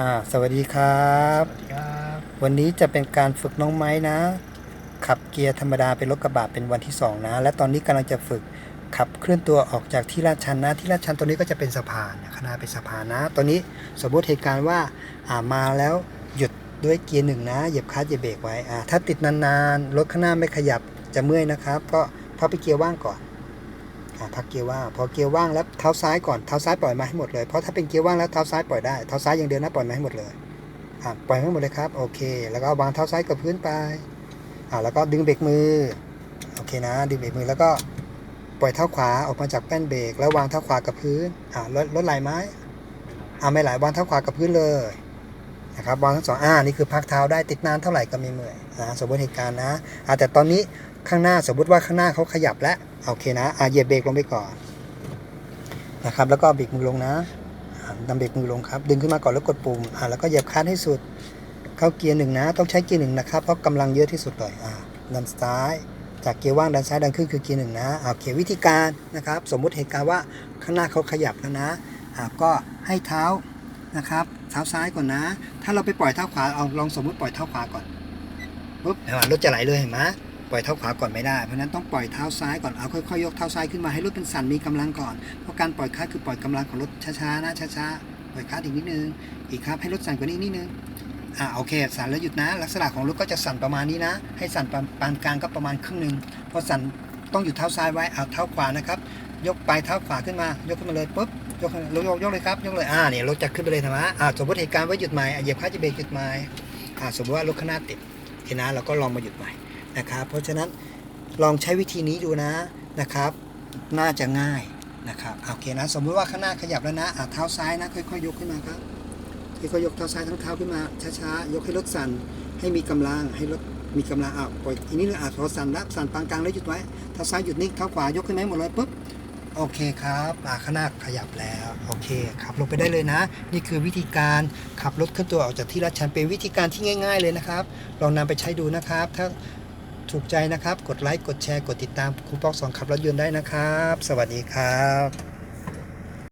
อ่าสวัสดีครับ สวัสดีครับ วันนี้จะเป็นการฝึกน้องไม้นะ ขับเกียร์ธรรมดาเป็นรถกระบะเป็นวันที่สองนะ และตอนนี้กำลังจะฝึกขับเคลื่อนตัวออกจากที่ลาดชันนะ ที่ลาดชันตัวนี้ก็จะเป็นสะพานนะข้างหน้าเป็นสะพานนะ ตอนนี้สมมติเหตุการณ์ว่าอ่ามาแล้วหยุดด้วยเกียร์หนึ่งนะ เหยียบคลัตช์เหยียบเบรกไว้อ่าถ้าติดนานๆ รถข้างหน้าไม่ขยับจะเมื่อยนะครับ ก็พักไปเกียร์ว่างก่อนอ่า พักเกียร์ว่างพอเกียร์ว่างแล้วเท้าซ้ายก่อนเท้าซ้ายปล่อยมาให้หมดเลยเพราะถ้าเป็นเกียร์ว่างแล้วเท้าซ้ายปล่อยได้เท้าซ้ายอย่างเดียวนะปล่อยมาให้หมดเลยอะปล่อยให้หมดเลยครับโอเค แล้วก็วางเท้าซ้ายกับพื้นไปอ่าแล้วก็ดึงเบรกมือโอเคนะ ดึงเบรกมือแล้วก็ปล่อยเท้าขวาออกมาจากแป้นเบรกแล้ววางเท้าขวากับพื้นอ่าลดลดไหลไหมอ่าไม่ไหลวางเท้าขวากับพื้นเลยนะครับวางทั้งสองอ่านี่คือพักเท้าได้ติดนานเท่าไหร่ก็ไม่เมื่อยนะสมมติเหตุการณ์นะอ่าแต่ตอนนี้ข้างหน้าสมมติว่าข้างหน้าเขาขยับแล้ว โอเคนะอ่าเหยียบเบรกลงไปก่อนนะครับ แล้วก็เบรกมือลงนะอ่านเบรกมือลงครับ ดึงขึ้นมาก่อนแล้วกดปุ่มอ่าแล้วก็เหยียบคันให้สุด เข้าเกียร์หนึ่งนะ ต้องใช้เกียร์หนึ่งนะครับ เพราะกำลังเยอะที่สุดเลยอ่าดันซ้าย จากเกียร์ว่างดันซ้ายดันขึ้นคือเกียร์หนึ่งนะอ่าโอเควิธีการนะครับ สมมุติเหตุการณ์ว่าข้างหน้าเขาขยับแล้วนะอ่าก็ให้เท้านะครับ เท้าซ้ายก่อนนะ ถ้าเราไปปล่อยเท้าขวาเอาลองสมมุติปล่อยเท้าขวาก่อนปุ๊บเห็นไหมรถจะไหลเลยเห็นไหม ปล่อยเท้าขวาก่อนไม่ได้เพราะนั้นต้องปล่อยเท้าซ้ายก่อนเอาค่อยๆยกเท้าซ้ายขึ้นมาให้รถเป็นสันมีกำลังก่อนเพราะการปล่อยคลัตช์คือปล่อยกำลังของรถช้าๆนะช้าๆปล่อยคลัตช์อีกนิดนึงอีกครับให้รถสั่นกว่านี้นิดนึงอ่าโอเคสั่นแล้วหยุดนะ ลักษณะของรถก็จะสั่นประมาณนี้นะ ให้สั่นปานปานกลางก็ประมาณครึ่งหนึ่งพอสั่นต้องหยุดเท้าซ้ายไว้เอาเท้าขวานะครับ ยกปลายเท้าขวาขึ้นมา ยกขึ้นมาเลยปุ๊บยกยกยกเลยครับยกเลยอ่าเนี่ยรถจะขึ้นไปเลยนะมะอ่าสมมติเหตุการณ์ว่าหยุดใหม่เหยียบคลัตช์จะเบรกหยุดใหม่อ่าสมมติว่ารถข้างหน้าติดโอเคนะเราก็ลองมาหยุดใหม่ นะครับ เพราะฉะนั้นลองใช้วิธีนี้ดูนะนะครับ น่าจะง่ายนะครับโอเคนะสมมุติว่าข้างหน้าขยับแล้วนะอะเท้าซ้ายนะค่อยๆยกขึ้นมาครับค่อยๆยกเท้าซ้ายทั้งเท้าขึ้นมาช้าๆยกให้รถสั่นให้มีกำลังให้รถมีกำลังอะปล่อยอีกนิดนึงอะพอสั่นแล้วสั่นปานกลางแล้วหยุดไว้เท้าซ้ายหยุดนิ่งเท้าขวายกขึ้นไหมหมดเลยปุ๊บโอเคครับอะข้างหน้าขยับแล้วโอเคขับลงไปได้เลยนะ นี่คือวิธีการขับรถเคลื่อนตัวออกจากที่ลาดชันเป็นวิธีการที่ง่าย ๆเลยนะครับ ลองนำไปใช้ดูนะครับถ้า ถูกใจนะครับ กดไลค์ กดแชร์ กดติดตามครูปอกสองขับรถยนต์ได้นะครับ สวัสดีครับ